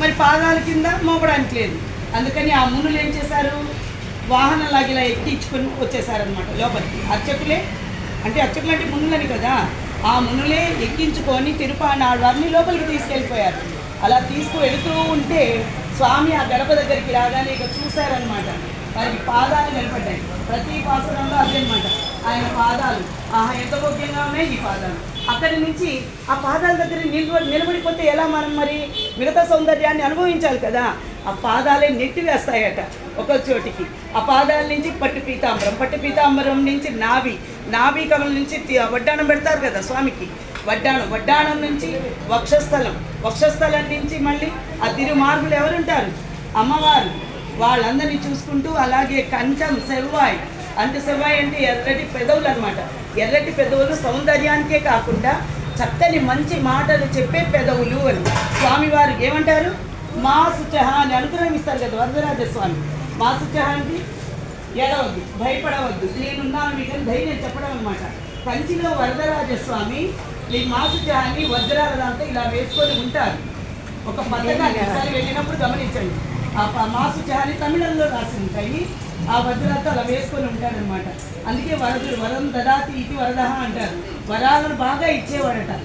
మరి పాదాల కింద మోపడానికి లేదు. అందుకని ఆ మునులు ఏం చేశారు? వాహనంలాగా ఇలా ఎక్కించుకొని వచ్చేసారనమాట లోపలికి. అర్చకులే అంటే అర్చకులు అంటే మునులని కదా ఆ మునులే ఎక్కించుకొని తిరుపానాడు వారిని లోపలికి తీసుకెళ్ళిపోయారు. అలా తీసుకువెళుతూ ఉంటే స్వామి ఆ గడప దగ్గరికి రాగానే ఇక చూశారనమాట వారికి పాదాలు నిలబడ్డాయి. ప్రతి పాసనంలో ఆయన పాదాలు. ఆహా ఎంత ముఖ్యంగా ఉన్నాయి ఈ పాదాలు. అక్కడి నుంచి ఆ పాదాల దగ్గర నిల్వ నిలబడిపోతే ఎలా మనం మరి? మిగతా సౌందర్యాన్ని అనుభవించాలి కదా. ఆ పాదాలే నెట్టి వేస్తాయట ఒక చోటికి. ఆ పాదాల నుంచి పట్టు పీతాంబరం పట్టు పీతాంబరం నుంచి నాభి నాభి కమల నుంచి వడ్డాణం పెడతారు కదా స్వామికి. వడ్డాణం వడ్డాణం నుంచి వక్షస్థలం. వక్షస్థలం నుంచి మళ్ళీ ఆ తిరుమార్గులు ఎవరుంటారు? అమ్మవారు. వాళ్ళందరినీ చూసుకుంటూ అలాగే కంచం సెవ్వాయి అంత సెవ్వాయ్ అంటే ఎర్రటి పెదవులు అనమాట ఎర్రటి పెదవులు సౌందర్యానికే కాకుండా చక్కని మంచి మాటలు చెప్పే పెదవులు అని. స్వామివారు ఏమంటారు? మా సుచహ అని అనుగ్రహమిస్తారు కదా వరదరాజ స్వామి మా సుచహ అంటే ఎడవద్దు భయపడవద్దు. నేనున్నాను మీకు ధైర్యం చెప్పడం అనమాట కంచిలో వరదరాజ స్వామి ఈ మాసుజాన్ని వజ్రాల ఇలా వేసుకొని ఉంటారు. ఒక పద్ధతి వెళ్ళినప్పుడు గమనించండి. ఆ మాసు చారి తమిళంలో రాసి ఉంటాయి ఆ వజ్రాలతో అలా వేసుకొని ఉంటాడనమాట అందుకే వరదుడు వరం దదాతి ఇది వరద అంటారు. వరాలను బాగా ఇచ్చేవాడట.